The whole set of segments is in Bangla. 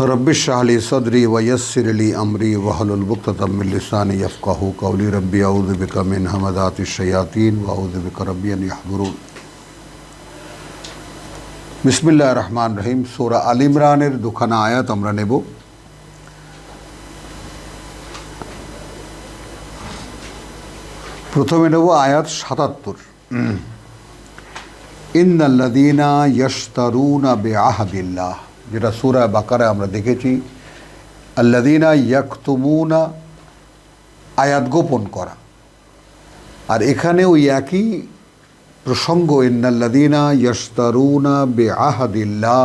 رب اشرح لي صدري ويسر لي أمري واحلل عقدة من لساني يفقهوا قولي. ربي أعوذ بك من همزات الشياطين وأعوذ بك ربي أن يحضرون. بسم الله الرحمن الرحيم سورة آل عمران এর দুখানা আয়াত আমরা নেব প্রথমে নেব আয়াত 77 ان الذين يشترون بعهد الله যেটা সুরা বাকারে আমরা দেখেছি আল্লাদিনা ইয়াকতুমুনা, আয়াত গোপন করা। আর এখানে ওই একই প্রসঙ্গ ইন্নাল্লাদিনা ইয়স্তারুনা বে আহাদিল্লাহ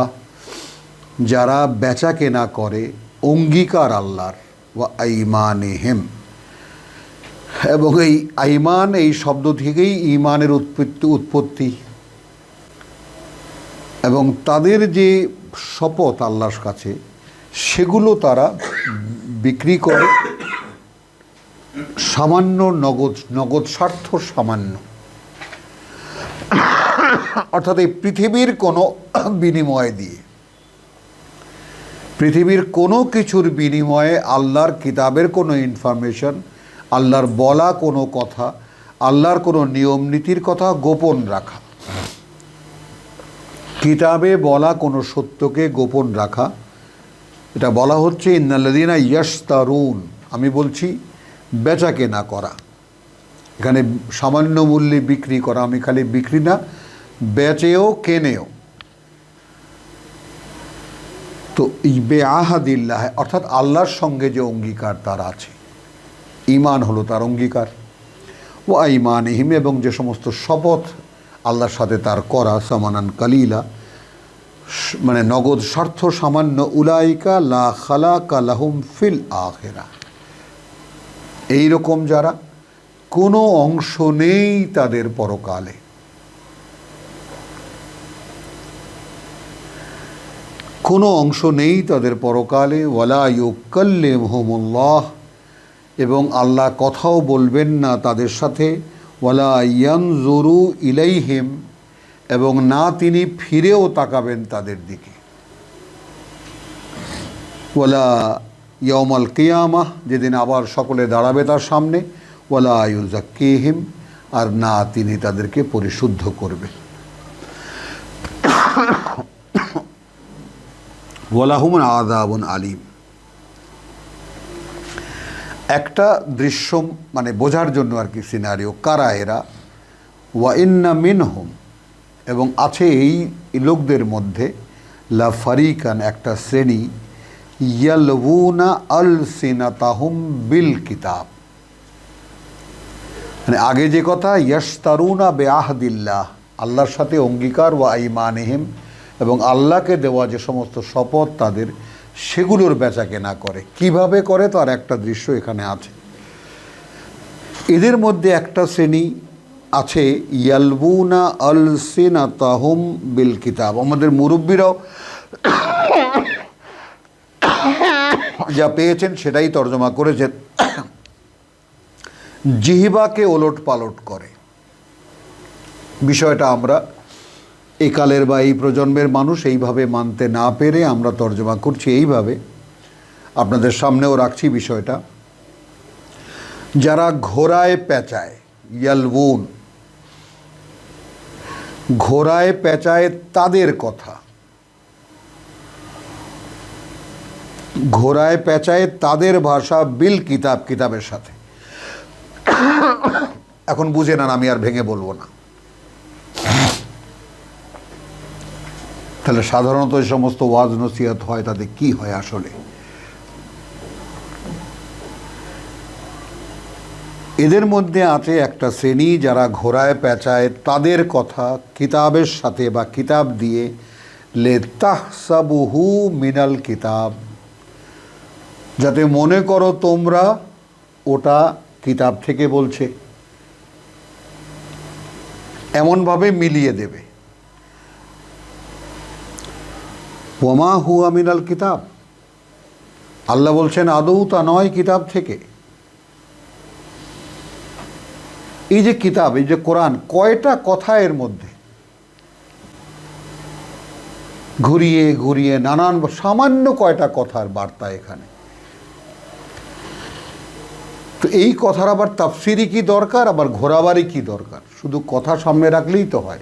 যারা বেচা কেনা করে অঙ্গীকার আল্লাহর, ওয়া আইমানে হেম এবং এই আইমান, এই শব্দ থেকেই ইমানের উৎপত্তি উৎপত্তি। এবং তাদের যে শপথ আল্লাহর কাছে, সেগুলো তারা বিক্রি করে। সামান্য নগদ নগদ স্বার্থ সামান্য। অর্থাৎ এই পৃথিবীর কোনো বিনিময় দিয়ে। পৃথিবীর কোনো কিছুর বিনিময়ে আল্লাহর কিতাবের কোনো ইনফরমেশন আল্লাহর বলা কোনো কথা, আল্লাহর কোনো নিয়ম নীতির কথা গোপন রাখা। কিতাবে বলা কোনো সত্যকে গোপন রাখা। এটা বলা হচ্ছে ইন্নাল্লাদিনা ইয়াস্তারুন আমি বলছি বেচা কেনা করা। এখানে সামান্য মূল্যে বিক্রি করা, আমি খালি বিক্রি না, বেচেও, কেনেও। তো এই বে আহাদিল্লাহ অর্থাৎ আল্লাহর সঙ্গে যে অঙ্গীকার, তার আছে। ইমান হলো তার অঙ্গীকার। ও আইমান হিম এবং যে সমস্ত শপথ আল্লাহর সাথে তার করা সামানান কালিলা। মানে নগদ স্বার্থ সামান্য উলাইকা লা খালা কালাহুম ফিল আখেরা। এইরকম যারা কোনো অংশ নেই তাদের পরকালে। কোনো অংশ নেই তাদের পরকালে। ওয়ালা ইউকাল্লে এবং আল্লাহ কথাও বলবেন না তাদের সাথে। ওয়ালা ইয়ান জরু ইলাইহিম, এবং না তিনি ফিরেও তাকাবেন তাদের দিকে। ওয়ালা ইয়মাল কিয়ামাহ, যেদিন আবার সকলে দাঁড়াবে তার সামনে, ওয়ালা আয়ুজাক্কিহিম আর না তিনি তাদেরকে পরিশুদ্ধ করবেন। ওয়ালাহুমন আদাবন আলিম। একটা দৃশ্য মানে বোঝার জন্য আর কি সিনারিও কারা এরা? ওয়াইন্না মিনহুম, এবং আছে এই লোকদের মধ্যে, লা ফারিকান, একটা শ্রেণি ইয়ালবুনা আল সিনাতাহুম বিল কিতাব। মানে আগে যে কথা ইয়াস্তারুনা বে আহদিল্লাহ আল্লাহর সাথে অঙ্গীকার ওয়া আইমানহিম, এবং আল্লাহকে দেওয়া যে সমস্ত শপথ তাদের সেগুলোর বেচা কেনা করে। কীভাবে করে? তার একটা দৃশ্য এখানে আছে। এদের মধ্যে একটা শ্রেণি আছে, ইয়ালবুনা আল সিনা তাহুম বিল কিতাব। আমাদের মুরব্বীরাও যা পেয়েছেন সেটাই তর্জমা করেছেন। জিহিবাকে ওলট পালট করে। বিষয়টা আমরা একালের বা এই প্রজন্মের মানুষ এইভাবে মানতে না পেরে আমরা তর্জমা করছি এইভাবে। আপনাদের সামনেও রাখছি বিষয়টা। যারা ঘোড়ায় পেঁচায়, ইয়ালবুন, ঘোড়ায় পেঁচায় তাদের কথা। ঘোড়ায় পেঁচায় তাদের ভাষা বিল কিতাব কিতাবের সাথে। এখন বুঝে না আমি আর ভেঙে বলব না। তাহলে সাধারণত এই সমস্ত ওয়াজ নসিহত হয়, তাতে কি হয় আসলে? এদের মধ্যে আছে একটা শ্রেণি যারা ঘোড়ায় পেঁচায়, তাদের কথা কিতাবের সাথে বা কিতাব দিয়ে লে তাহসাবুহু মিনাল কিতাব। যাতে মনে করো তোমরা ওটা কিতাব থেকে বলছে। এমনভাবে মিলিয়ে দেবে। ওমা হুয়া মিনাল কিতাব। আল্লাহ বলছেন, আদৌ তা নয় কিতাব থেকে। এই যে কিতাব, এই যে কোরআন, কয়টা কথা এর মধ্যে? ঘুরিয়ে ঘুরিয়ে নানান সামান্য কয়টা কথার বার্তা এখানে। তো এই কথার আবার তাফসিরই কি দরকার, আবার ঘোরাবারই কি দরকার? শুধু কথা সামনে রাখলেই তো হয়।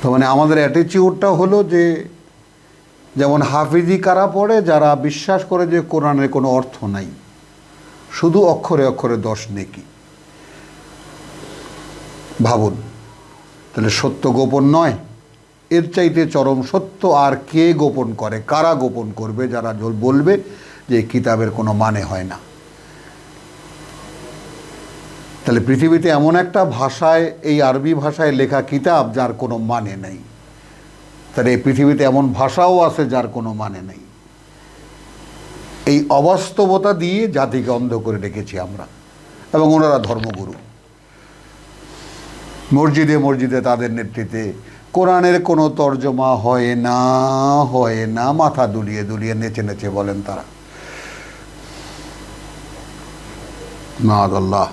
তো মানে আমাদের অ্যাটিচিউডটা হলো যে, যেমন হাফিজি কারা পড়ে, যারা বিশ্বাস করে যে কোরআনের কোনো অর্থ নাই, শুধু অক্ষরে অক্ষরে দশ নেকি। ভাবুন, তাহলে সত্য গোপন নয়, এর চাইতে চরম সত্য আর কে গোপন করে, কারা গোপন করবে, যারা বলবে যে কিতাবের কোনো মানে হয় না। তাহলে পৃথিবীতে এমন একটা ভাষায়, এই আরবি ভাষায় লেখা কিতাব যার কোনো মানে নেই। তাহলে এই পৃথিবীতে এমন ভাষাও আছে যার কোনো মানে নেই। এই অবাস্তবতা দিয়ে জাতিকে অন্ধ করে রেখেছি আমরা এবং ওনারা ধর্মগুরু। মসজিদে মসজিদে তাদের নেতৃত্বে কোরআনের কোনো তর্জমা হয় না হয় না, মাথা দুলিয়ে দুলিয়ে নেচে নেচে বলেন তারা। না আল্লাহ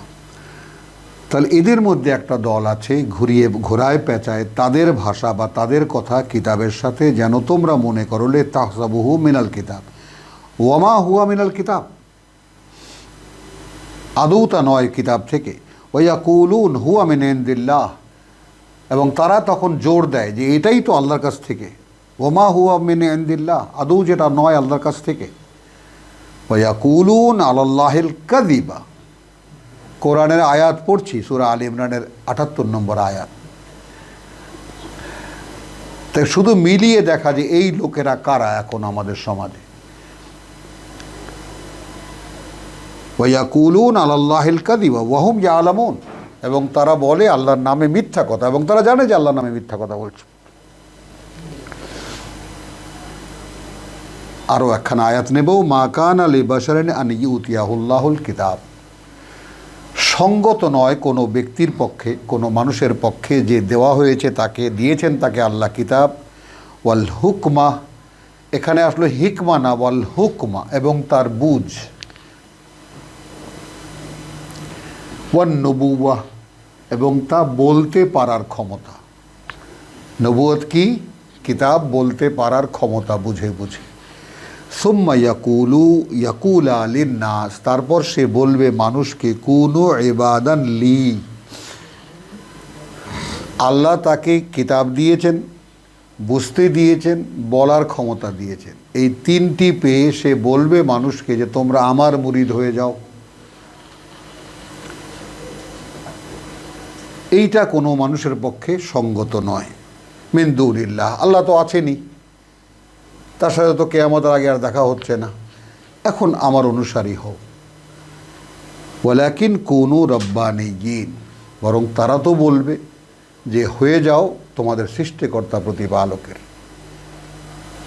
তাহলে এদের মধ্যে একটা দল আছে, ঘুরিয়ে, ঘোরায় পেঁচায়, তাদের ভাষা বা তাদের কথা কিতাবের সাথে যেন তোমরা মনে করো, লে তাহসাবুহু মিনাল কিতাব। ওয়ামা হুয়া মিনাল কিতাব। আদৌ তা নয় কিতাব থেকে। ওয়া কুলুন হুয়া মিন ইন্দিল্লাহ। এবং তারা তখন জোর দেয় যে এটাই তো আল্লাহর কাছ থেকে। ওমা হুয়া মিন আদৌ যেটা নয় আল্লাহর কাছ থেকে। ওয়া কুলুন আল্লাহিল কাদিবা কোরআনের আয়াত পড়ছি, সুরা আল ইমরানের আটাত্তর নম্বর আয়াত। তাই শুধু মিলিয়ে দেখা যে এই লোকেরা কারা এখন আমাদের সমাজে। ওয়াকুলুন আল্লাহিল কাদিবা ওয়াহুম ইয়া আলামুন এবং তারা বলে আল্লাহর নামে মিথ্যা কথা, এবং তারা জানে যে আল্লাহর নামে মিথ্যা কথা বলছে। আরও একখানা আয়াত নেব, মা কান আলী বাসারেন আন ইউতিয়াহুল্লাহুল কিতাব। সঙ্গত নয় কোনো ব্যক্তির পক্ষে, কোনো মানুষের পক্ষে যে দেওয়া হয়েছে তাকে, দিয়েছেন তাকে আল্লাহ কিতাব। ওয়াল হুকমা, এখানে আসলো হিকমা না ওয়াল হুকমা এবং তার বুঝ। ওয়ান নবুয়া এবং তা বলতে পারার ক্ষমতা। নবুয়ত কি? কিতাব বলতে পারার ক্ষমতা বুঝে বুঝে। সুম্মা ইয়াকুলু, ইয়াকুল নাস তারপর সে বলবে মানুষকে, কুনু এবাদান লি। আল্লাহ তাকে কিতাব দিয়েছেন, বুঝতে দিয়েছেন, বলার ক্ষমতা দিয়েছেন। এই তিনটি পেয়ে সে বলবে মানুষকে যে, তোমরা আমার মুরিদ হয়ে যাও। এইটা কোনো মানুষের পক্ষে সঙ্গত নয়। মিন্দুরিল্লাহ আল্লাহ তো আছেনই। তার সাথে তো কেয়ামতের আগে আর দেখা হচ্ছে না। এখন আমার অনুসারী হও। ওয়ালাকিন কোনু রব্বানি গিন বরং তারা তো বলবে যে, হয়ে যাও তোমাদের সৃষ্টিকর্তা প্রতিপালকের।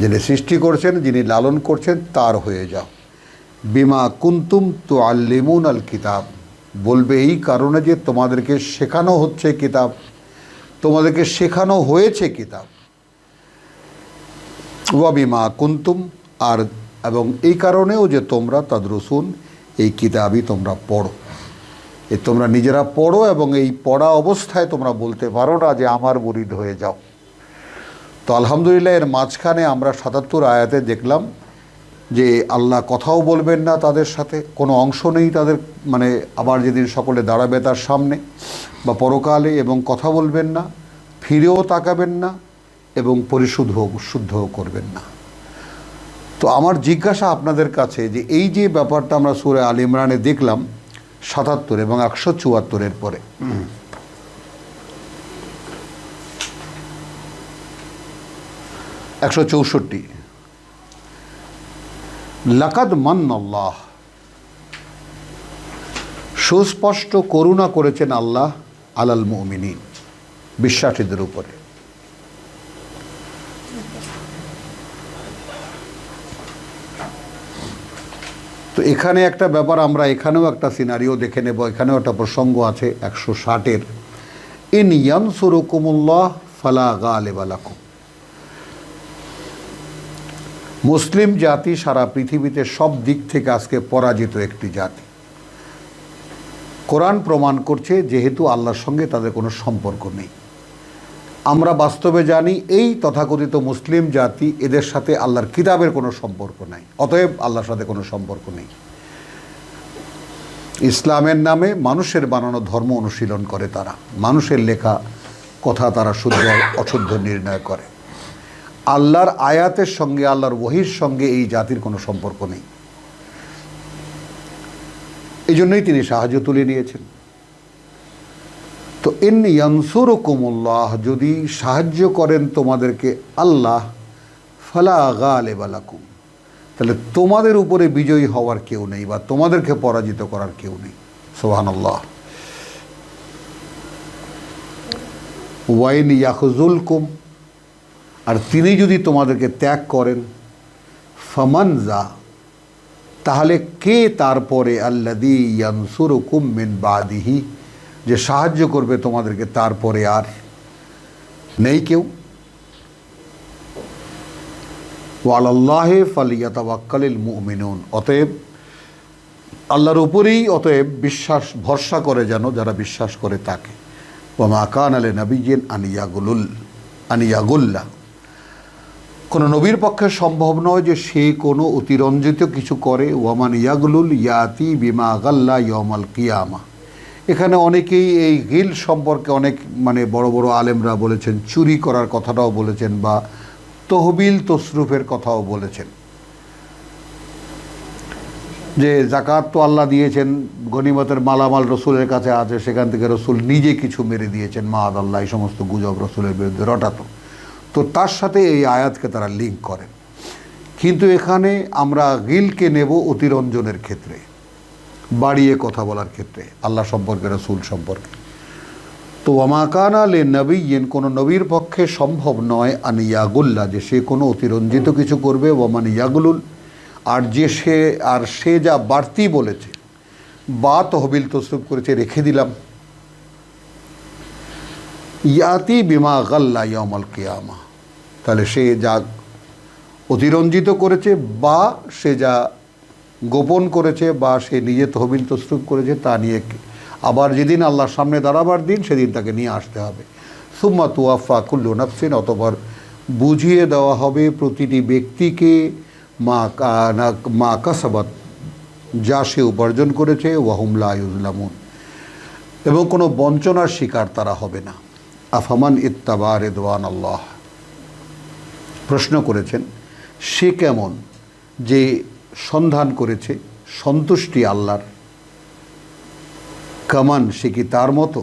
যিনি সৃষ্টি করছেন, যিনি লালন করছেন, তার হয়ে যাও। বিমা কুন্তুম তো আল্লিমুন আল কিতাব। বলবে এই কারণে যে তোমাদেরকে শেখানো হচ্ছে কিতাব। তোমাদেরকে শেখানো হয়েছে কিতাব। ওয়াবিমা কুন্তুম, আর, এবং এই কারণেও যে তোমরা তাদরুসুন, এই কিতাবই তোমরা পড়ো। এ তোমরা নিজেরা পড়ো এবং এই পড়া অবস্থায় তোমরা বলতে পারো না যে আমার মুরিদ হয়ে যাও। তো আলহামদুলিল্লাহ, এর মাঝখানে আমরা সাতাত্তর আয়াতে দেখলাম যে আল্লাহ কথাও বলবেন না তাদের সাথে, কোনো অংশ নেই তাদের মানে আবার যেদিন সকলে দাঁড়াবে তার সামনে, বা পরকালে এবং কথা বলবেন না, ফিরেও তাকাবেন না এবং পরিশুদ্ধ শুদ্ধও করবেন না। তো আমার জিজ্ঞাসা আপনাদের কাছে যে এই যে ব্যাপারটা আমরা সুরে আল ইমরানে দেখলাম সাতাত্তর এবং একশো চুয়াত্তরের পরে। একশো চৌষট্টি। লাকাদ মান আল্লাহ সুস্পষ্ট করুণা করেছেন আল্লাহ আলাল মুমিনী বিশ্বাসীদের উপরে। তো এখানে একটা ব্যাপার, আমরা এখানেও একটা সিনারিও দেখে নেব, এখানেও একটা প্রসঙ্গ আছে একশো ষাটের। ইন ইয়ানসুরকুমুল্লাহ ফালা গালেবালাকুম মুসলিম জাতি সারা পৃথিবীতে সব দিক থেকে আজকে পরাজিত একটি জাতি। কোরআন প্রমাণ করছে যেহেতু আল্লাহর সঙ্গে তাদের কোনো সম্পর্ক নেই। আমরা বাস্তবে জানি এই তথাকথিত মুসলিম জাতি এদের সাথে আল্লাহর কিতাবের কোনো সম্পর্ক নাই, অতএব আল্লাহর সাথে কোনো সম্পর্ক নেই। ইসলামের নামে মানুষের বানানো ধর্ম অনুশীলন করে তারা। মানুষের লেখা কথা তারা শুদ্ধ, অশুদ্ধ নির্ণয় করে। আল্লাহর আয়াতের সঙ্গে, আল্লাহর ওহির সঙ্গে এই জাতির কোনো সম্পর্ক নেই। এই জন্যই তিনি সাহায্য তুলে নিয়েছেন। তো ইন ইয়ানসুর কুমুল্লাহ যদি সাহায্য করেন তোমাদেরকে আল্লাহ, ফালা গালে বালাকুম তাহলে তোমাদের উপরে বিজয়ী হওয়ার কেউ নেই বা তোমাদেরকে পরাজিত করার কেউ নেই। সোহান আল্লাহ ওয়াইন ইয়াকুজুল কুম আর তিনি যদি তোমাদেরকে ত্যাগ করেন ফমানজা তাহলে কে তারপরে আল্লাদি ইয়ানসুর কুম মিন বাদিহি? যে সাহায্য করবে তোমাদেরকে, তারপরে আর নেই কেউ। ওয়ালাল্লাহে ফালিয়াতাওয়াক্কালিল মুমিনুন। অতএব আল্লাহর উপরেই অতএব বিশ্বাস, ভরসা করে যেন যারা বিশ্বাস করে তাকে। ওমা কান আলে নবীন আনিয়াগুলুল আনিয়াগুল্লা কোনো নবীর পক্ষে সম্ভব নয় যে সে কোনো অতিরঞ্জিত কিছু করে। ওয়ামান ইয়াগুলুল ইয়াতি বিমা গাল্লা ইয়মাল কিয়ামা। এখানে অনেকেই এই গিল সম্পর্কে অনেক মানে বড় বড় আলেমরা বলেছেন, চুরি করার কথাটাও বলেছেন বা তহবিল তসরুফের কথাও বলেছেন। যে জাকাত তো আল্লাহ দিয়েছেন, গনিমতের মালামাল রসুলের কাছে আছে, সেখান থেকে রসুল নিজে কিছু মেরে দিয়েছেন মা আল্লাহ এই সমস্ত গুজব রসুলের বিরুদ্ধে রটাতো। তো তার সাথে এই আয়াতকে তারা লিঙ্ক করেন। কিন্তু এখানে আমরা গিলকে নেব অতিরঞ্জনের ক্ষেত্রে। বাড়িয়ে কথা বলার ক্ষেত্রে, আল্লাহ সম্পর্কে, রসুল সম্পর্কে। তো ওয়ামাকানা লে নবীন, কোনো নবীর পক্ষে সম্ভব নয় আনি ইয়াগুল্লা, যে সে কোনো অতিরঞ্জিত কিছু করবে, ওয়ামান ইয়াগুলুল, আর যে সে, আর সে যা বাড়তি বলেছে, বা তহবিল তসরুপ করেছে, রেখে দিলাম। ইয়াতি বিমা গাল্লা ইয়ামাল কিয়ামা। তাহলে সে যা অতিরঞ্জিত করেছে, বা সে যা গোপন করেছে বা সে নিজে তহবিল তসরুপ করেছে তা নিয়ে আবার যেদিন আল্লাহর সামনে দাঁড়াবার দিন সেদিন তাকে নিয়ে আসতে হবে। সুম্মা তুয়াফা কুল্লু নাফসিন অতবার বুঝিয়ে দেওয়া হবে প্রতিটি ব্যক্তিকে মা মা কাসাবাত, যা সে উপার্জন করেছে ওয়াহুমলা ইউজলামুন এবং কোনো বঞ্চনার শিকার তারা হবে না। আফামান ইত্তাবা রেদওয়ান আল্লাহ প্রশ্ন করেছেন, সে কেমন যে সন্ধান করেছে, সন্তুষ্টি আল্লাহর। কামান, সে কি তার মতো?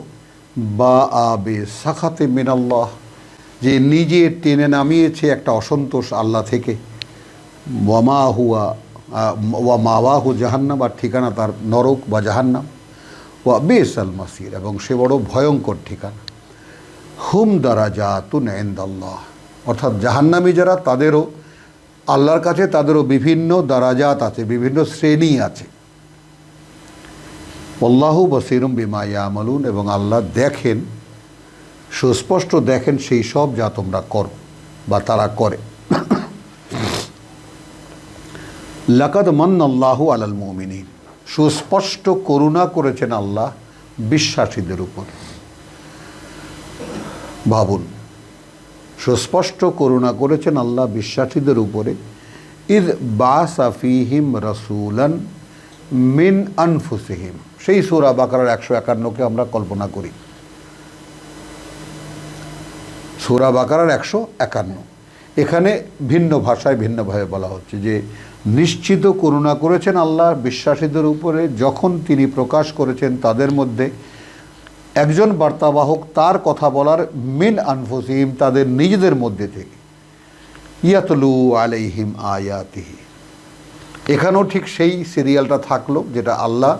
বা আবে সাখাতে মিনাল্লাহ, যে নিজে টেনে নামিয়েছে একটা অসন্তোষ আল্লাহ থেকে। ওয়ামা হুয়া, ওয়া মাওয়াহু জাহান্নাম, আর ঠিকানা তার নরক বা জাহান্নাম। ওয়া বেস আল মাসির, এবং সে বড় ভয়ঙ্কর ঠিকানা। হুম দ্বারা যা তুন আল্লাহ অর্থাৎ জাহান্নামী যারা, তাদেরও আল্লাহর কাছে তাদেরও বিভিন্ন দারাজাত আছে, বিভিন্ন শ্রেণি আছে। আল্লাহ বসিরুম বিমা ইয়ামালুন, এবং আল্লাহ দেখেন, সুস্পষ্ট দেখেন সেই সব যা তোমরা করো বা তারা করে। লাকাদ মান আল্লাহ আলাল মুমিনিন, সুস্পষ্ট করুণা করেছেন আল্লাহ বিশ্বাসীদের উপর। ভাবুন সুস্পষ্ট করুণা করেছেন আল্লাহ বিশ্বাসীদের উপরে। ইদ বাসাফিহিম রসুলান মিন আনফুসিহিম। সেই সুরা বাকারার একশো একান্নকে আমরা কল্পনা করি। সুরা বাকারার একশো একান্ন। এখানে ভিন্ন ভাষায় ভিন্নভাবে বলা হচ্ছে যে, নিশ্চিত করুণা করেছেন আল্লাহ বিশ্বাসীদের উপরে, যখন তিনি প্রকাশ করেছেন তাদের মধ্যে একজন বার্তাবাহক তার কথা বলার মিন আনফুসিহিম তাদের নিজেদের মধ্যে থেকে। ইয়াতলু আলাইহিম আয়াতিহি। এখানেও ঠিক সেই সিরিয়ালটা থাকল যেটা আল্লাহ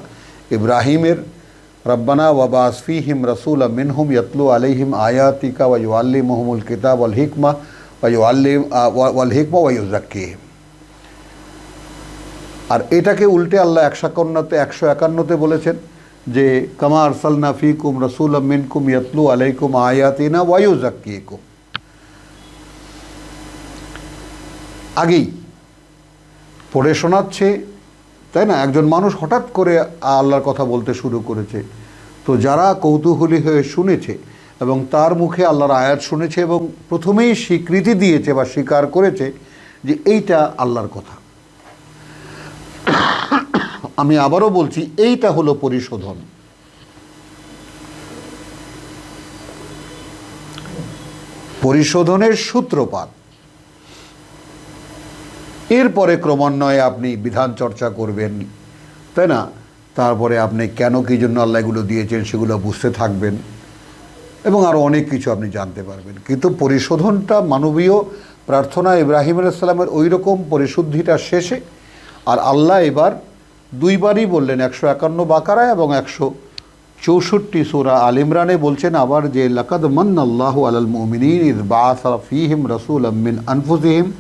ইব্রাহিমের রব্বানা ওয়াবা আসফিহিম রসুল মিনহুম ইয়াতলু আলাইহিম আয়াতিকা ওয়াইউ আল্লি মহমুল কিতাব আল হিকমা ওয়াইউ আল্লিম ওয়াল হিকমা ওয়াইউ জাক্কিহিম আর এটাকে উল্টে আল্লাহ একশো একান্নতে একশো একান্নতে বলেছেন। যে, কামা আরসালনা ফিকুম রসুল মিনকুম ইয়াতলু আলাইকুম আয়াতিনা ওয়াইউ জাক্কিকুম আগেই পড়ে শোনাচ্ছে, তাই না? একজন মানুষ হঠাৎ করে আল্লাহর কথা বলতে শুরু করেছে। তো যারা কৌতূহলী হয়ে শুনেছে এবং তার মুখে আল্লাহর আয়াত শুনেছে এবং প্রথমেই স্বীকৃতি দিয়েছে বা স্বীকার করেছে যে এইটা আল্লাহর কথা। আমি আবারও বলছি, এইটা হলো পরিশোধন। পরিশোধনের সূত্রপাত। এরপরে ক্রমান্বয়ে আপনি বিধান চর্চা করবেন, তাই না? তারপরে আপনি কেন কী জন্য আল্লাহ এগুলো দিয়েছেন সেগুলো বুঝতে থাকবেন, এবং আরও অনেক কিছু আপনি জানতে পারবেন। কিন্তু পরিশোধনটা মানবীয় প্রার্থনা ইব্রাহিম আলাইসাল্লামের ওই রকম পরিশুদ্ধিটা শেষে, আর আল্লাহ এবার দুইবারই বললেন, একশো একান্ন বাকারায় এবং একশো চৌষট্টি সুরা আল ইমরানে বলছেন আবার যে, লাকাদ মান আল্লাহ আলাল মুমিনিন ইদ বাসা ফিহিম রসুল মিন আনফুসিহিম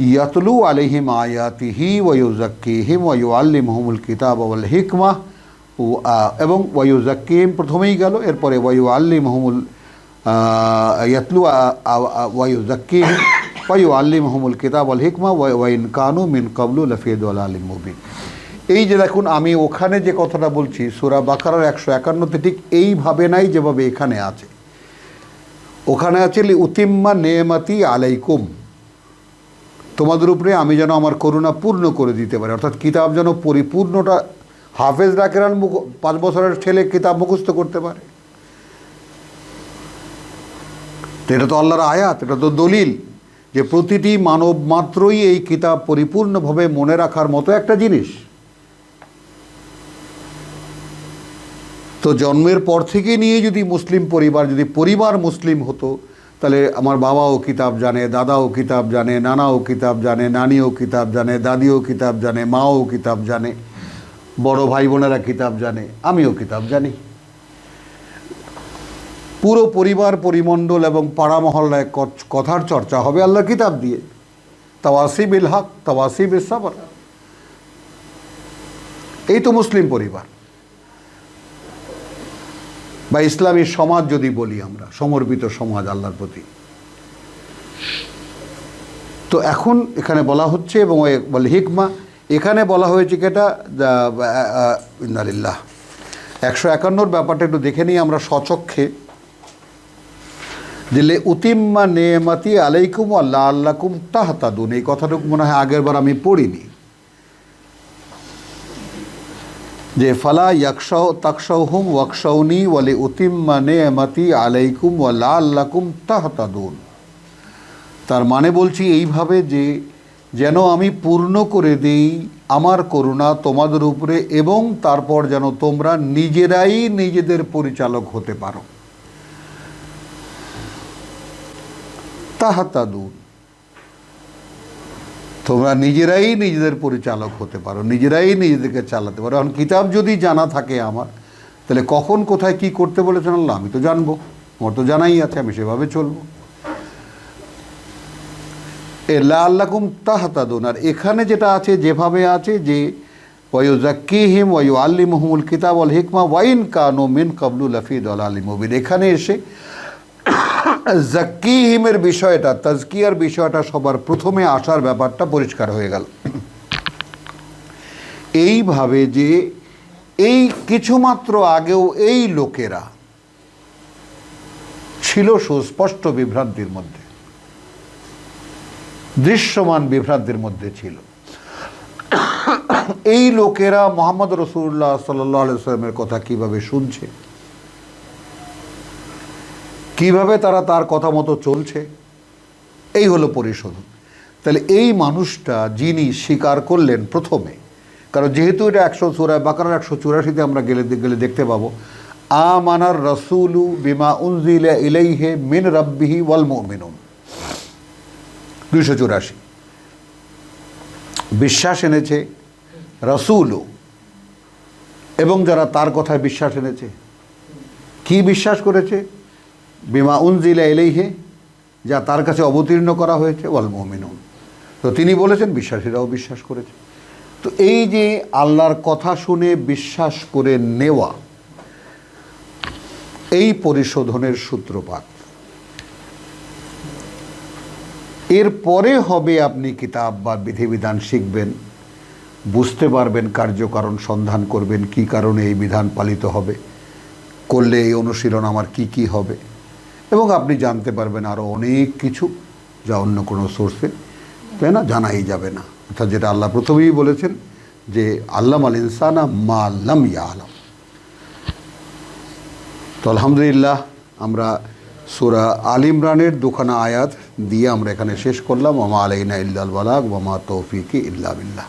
ইয়াতলু আলাইহিম আয়াতিহি ওয়ুজাক্কিহিম ওয়ুআল্লিমহুমুল কিতাব ওয়াল হিকমা। ও, আ- এবং ওয়ুজাক্কিহিম প্রথমেই গেল, এরপরে ওয়ু আল্লিমহুমুল ইয়াতলু ওয়ুজাক্কিহিম ওয়ু আল্লিমহুমুল কিতাব ওয়াল হিকমা ওয়াইন কানু মিন কাবলু লফিদ ওয়াল আলিম মুবিন। এই যে দেখুন, আমি ওখানে যে কথাটা বলছি, সুরা বাকারার একশো একান্নতে ঠিক এইভাবে নাই যেভাবে এখানে আছে। ওখানে আছে উতিম্মা নেমাতি আলাইকুম। তোমাদের উপরে আমি যেন আমার করুণা পূর্ণ করে দিতে পারি। অর্থাৎ কিতাব যেন পরিপূর্ণটা হাফেজ রাকেরান মুখ, পাঁচ বছরের ছেলে কিতাব মুখস্থ করতে পারে। এটা তো আল্লাহর আয়াত, এটা তো দলিল যে প্রতিটি মানব মাত্রই এই কিতাব পরিপূর্ণভাবে মনে রাখার মতো একটা জিনিস। তো জন্মের পর থেকে নিয়ে যদি মুসলিম পরিবার, যদি পরিবার মুসলিম হতো, তাহলে আমার বাবাও কিতাব জানে, দাদাও কিতাব জানে, নানাও কিতাব জানে, নানিও কিতাব জানে, দাদিও কিতাব জানে, মাও কিতাব জানে, বড় ভাই বোনেরা কিতাব জানে, আমিও কিতাব জানি। পুরো পরিবার, পরিমণ্ডল এবং পাড়া মহল্লায় কথার চর্চা হবে আল্লাহ কিতাব দিয়ে। তাওয়াসিব হক তাওয়াসিব ইস সাবর। এই তো মুসলিম পরিবার। বা ইসলামী সমাজ যদি বলি আমরা, সমর্পিত সমাজ আল্লাহর প্রতি। তো এখন এখানে বলা হচ্ছে এবং বলে হিকমা, এখানে বলা হয়েছে কি এটা? ইন্দালিল্লাহ একশো একান্নর ব্যাপারটা একটু দেখে নিই আমরা সচক্ষে। দিলে উতিম্মা নেমাতি আলাইকুম আল্লাহ আল্লাকুম তাহতাদুন। এই কথাটুকু মনে হয় আগের বার আমি পড়িনি। যে ফালা ইয়াকশাও তাকশাও হুম ওয়াকশাউনি ওয়ালে উতিম্মা নেমাতি আলাইকুম ওয়াল্লা আল্লাকুম তাহতাদুন। তার মানে বলছি এইভাবে যে যেন আমি পূর্ণ করে দেই আমার করুণা তোমাদের উপরে এবং তারপর যেন তোমরা নিজেরাই নিজেদের পরিচালক হতে পারো। তাহাতাদুন। তোমরা নিজেরাই নিজেদের পরিচালক হতে পারো, নিজেরাই নিজেদেরকে চালাতে পারো। এখন কিতাব যদি জানা থাকে আমার, তাহলে কখন, কোথায়, কি করতে বলেছেন আল্লাহ? আমি তো জানব, আমার তো জানাই আছে, আমি সেভাবে চলবো। এ লা আল্লাকুম তাহাতাদুন, আর এখানে যেটা আছে, যেভাবে আছে, যে ওয়ু জাক্কিহিম ওয়ু আল্লি মহমুল কিতাব আল হিকমা, ওয়াইন কানো মিন কাবলুল আফিদ আল আলী মুবিন। এখানে এসে জাক্কিহিমের বিষয়টা, তাজকিয়ার বিষয়টা সবার প্রথমে আসার ব্যাপারটা পরিষ্কার হয়ে গেল। এইভাবে যে এই কিছুমাত্র আগেও এই লোকেরা ছিল সুস্পষ্ট বিভ্রান্তির মধ্যে, দৃশ্যমান বিভ্রান্তির মধ্যে ছিল। এই লোকেরা মোহাম্মদ রসুল্লাহ সাল্লামের কথা কীভাবে শুনছে কীভাবে তারা তার কথা মতো চলছে? এই হলো পরিশোধন। তাহলে এই মানুষটা যিনি স্বীকার করলেন প্রথমে, কারণ যেহেতু এটা একশো চুরা বাকার একশো চুরাশিতে আমরা গেলে গেলে দেখতে পাবো আ মানার রসুলু বিমা উনজিলা ইলাইহে মিন রব্বিহি ওয়াল মুমিনুন। দুইশো চুরাশি। বিশ্বাস এনেছে রসুলও এবং যারা তার কথায় বিশ্বাস এনেছে, কি বিশ্বাস করেছে? বিমা উনজিলা এলেইহে যা তার কাছে অবতীর্ণ করা হয়েছে, ওয়াল মমিনুন। তো তিনি বলেছেন, বিশ্বাসীরাও বিশ্বাস করেছে। তো এই যে আল্লাহর কথা শুনে বিশ্বাস করে নেওয়া, এই পরিশোধনের সূত্রপাত। এরপরে হবে আপনি কিতাব বা বিধিবিধান শিখবেন, বুঝতে পারবেন কার্যকারণ সন্ধান করবেন, কি কারণে এই বিধান পালিত হবে, করলে এই অনুশীলন আমার কি কি হবে। এবং আপনি জানতে পারবেন আরও অনেক কিছু যা অন্য কোনো সোর্সে তাই না? জানাই যাবে না। অর্থাৎ যেটা আল্লাহ প্রথমেই বলেছেন যে, আল্লাম আল ইনসানা মা আল্লাম ইয়া আলম তো আলহামদুলিল্লাহ, আমরা সুরা আল ইমরানের দুখানা আয়াত দিয়ে আমরা এখানে শেষ করলাম। ওমা আলাইনা ইল্লাল বালাগ ওমা তৌফিকি ইল্লা বিল্লাহ।